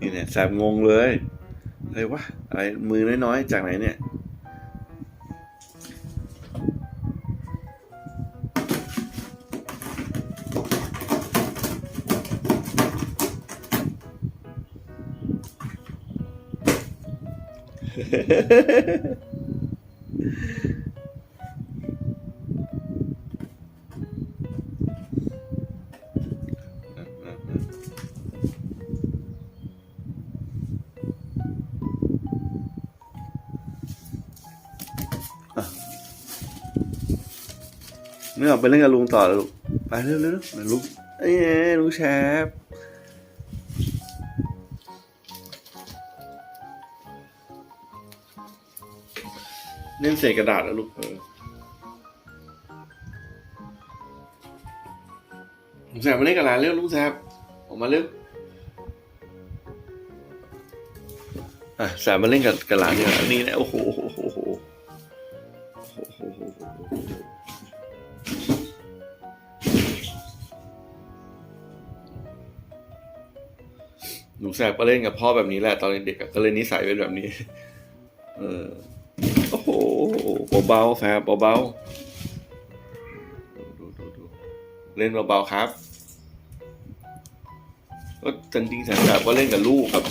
นี่เนี่ยแสบงงเลยอะไรวะอะไรมือน้อยๆ จากไหนเนี่ย ไม่ออกไปเล่นกับลุงต่อแล้วลูก ไปเร็วๆลุงเอ้ยลุงแชป เล่นเศษกระดาษแล้วลูกเออลุงแซบมาเล่นกับหลานเร็วลุงแซบออกมาเร็วอะแซบมาเล่นกับกับหลานเนี่ยอันนี้นะโอ้โหโอ้โหโอ้โหโอ้โหโอ้โหโหนูแสบก็เล่นกับพ่อแบบนี้แหละตอนเด็กก็เลยนิสัยเป็นแบบนี้ เออ เบาๆแสบเบาๆดูดูดูเล่นเบาๆครับ ก็จริงๆแสบก็เล่นกับลูกครับ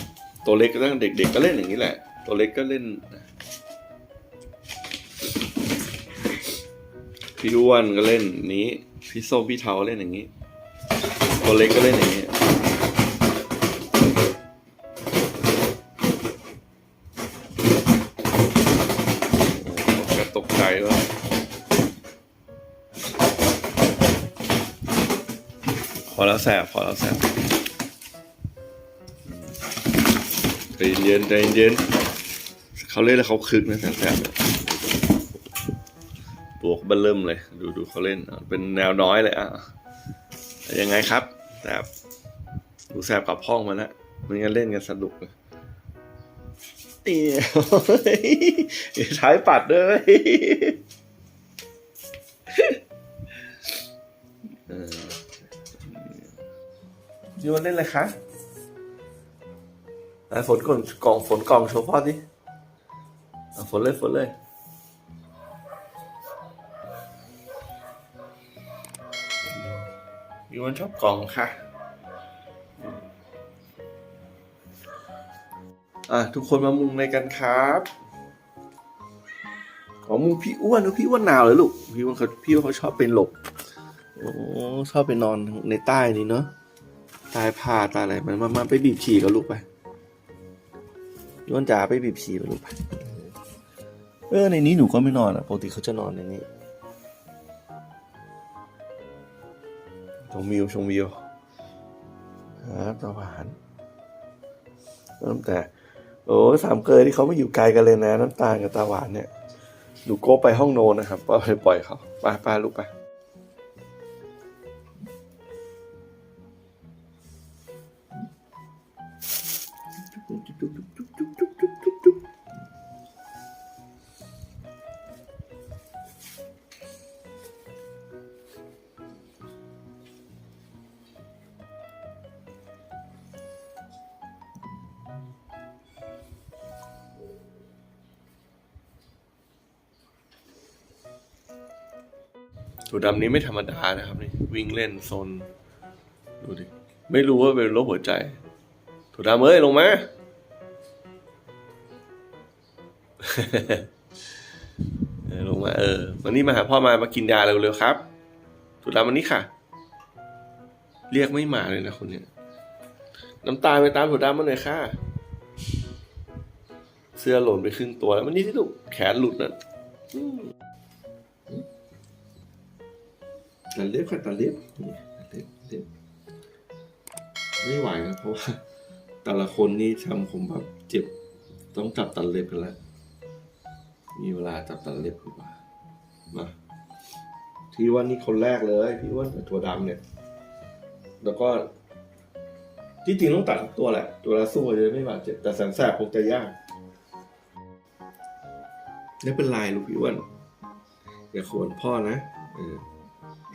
ตัวเล็กก็ตั้งเด็ก ๆ ก็เล่นอย่างนี้แหละ ตัวเล็กก็เล่น พี่อ้วนก็เล่นนี้ พี่ส้มพี่เทาเล่นอย่างนี้ ตัวเล็กก็เล่นอย่างนี้ ว่าพอแล้วแสบพอแล้วแสบใจเย็นใจเย็นเขาเล่นแล้วเขาคึกนะแสบแสบตัวเขาเบิ่มเลย ดูดูเขาเล่น เป็นแนวน้อยเลยอะยังไงครับแสบดูแสบกลับห้องมาแล้วมันงั้นเล่นกันสนุกเลย นี่ท้ายปัดด้วยเออโยนเล่นอะไรคะไหนฝนก่อนกล่องฝนกล่องโชว์พ่อดิฝนเลยฝนเลยยูวันชอบกล่องค่ะ อะทุกคนมามุงในกันครับขอมุงพี่อ้วนพี่อ้วนหนาวเลยลูกพี่อ้วนเขาพี่อ้วนเขาชอบไปหลบโอ้ชอบไปนอนในใต้นี่เนาะใต้ผ้าใต้อะไรมันมามาไปบีบฉี่กับลูกไปพี่อ้วนจ๋าไปบีบฉี่กับลูกไปเออในนี้หนูก็ไม่นอนอะปกติเขาจะนอนในนี้ชมวิวชมวิวครับตาหวานตั้งแต่ โอ้สามเกยที่เขาไม่อยู่ไกลกันเลยนะน้ำตาลกับตาหวานเนี่ยหนูโก้ไปห้องโนนะครับก็ไปปล่อยเขาไปไปลูกไป ตัวดำนี้ไม่ธรรมดานะครับนี่วิ่งเล่นโซนดูดิไม่รู้ว่าเป็นโรคหัวใจตัวดำเอ้ยลงมา ลงมาเออวันนี้มาหาพ่อมามากินยาเร็วๆครับตัวดำวันนี้ค่ะ เรียกไม่มาเลยนะคนเนี้ยน้ำตาไปตามถั่วดำมาหน่อยค่ะ เสื้อหล่นไปครึ่งตัวแล้วมันนี่ที่ลูกแขนหลุดนะอื ตัดเล็บค่ะตัดเล็บนี่ตัดเล็บเล็บไม่ไหวนะเพราะว่าแต่ละคนนี่ทำผมแบบเจ็บต้องจับตัดเล็บกันแล้วมีเวลาจับตัดเล็บหรือเปล่ามาที่ว่านี่คนแรกเลย พี่ว่าถั่วดำเนี่ย แล้วก็ที่จริงต้องตัดทุกตัวแหละ ตัวละสู้จะไม่บาดเจ็บแต่แสนแสบคงจะยากไม่เป็นไรลูกพี่อ้วนอย่าขวนพ่อนะเออ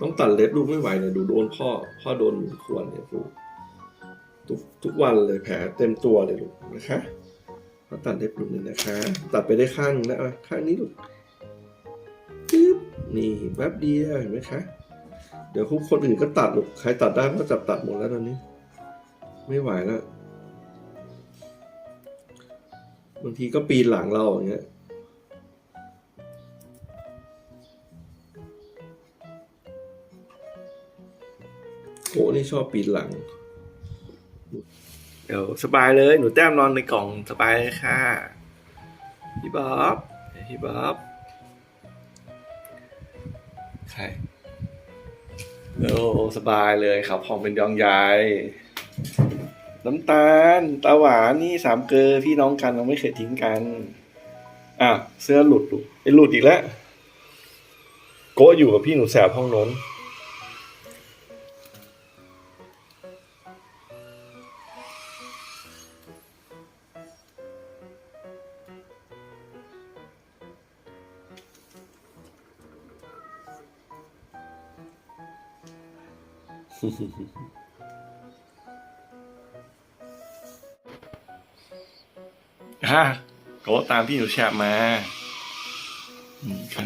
ต้องตัดเล็บลูกไม่ไหวเนี่ยดูโดนพ่อ พ่อโดนขวนเนี่ยลูกทุกทุกวันเลยแผลเต็มตัวเลยลูกนะคะพอตัดเล็บลูกหนี่งนะคะ ตัดไปได้ข้างหนึงแล้วอะข้างนี้ลูกปึ๊บนี่แป๊บเดียวเห็นไหมคะ เดี๋ยวคุกคนอื่นก็ตัดลูกใครตัดได้ก็จับตัดหมดแล้วตอนนี้ ไม่ไหวแล้วบางทีก็ปีนหลังเราอย่างเงี้ย โกนี่ชอบปีนหลัง เดี๋ยวสบายเลย หนูแต้มนอนในกล่องสบายเลยค่ะ พี่บ๊อบพี่บ๊อบใครโอ้สบายเลยครับห้องเป็นยองใหญ่น้ำตาลตาหวานนี่สามเกลอพี่น้องกันเราไม่เคยทิ้งกันอะเสื้อหลุดลูกไอ้หลุดอีกแล้วโกะอยู่กับพี่หนูแสบห้องโน้น ฮะก็ตามพี่หนูแชร์มา อืมค่ะ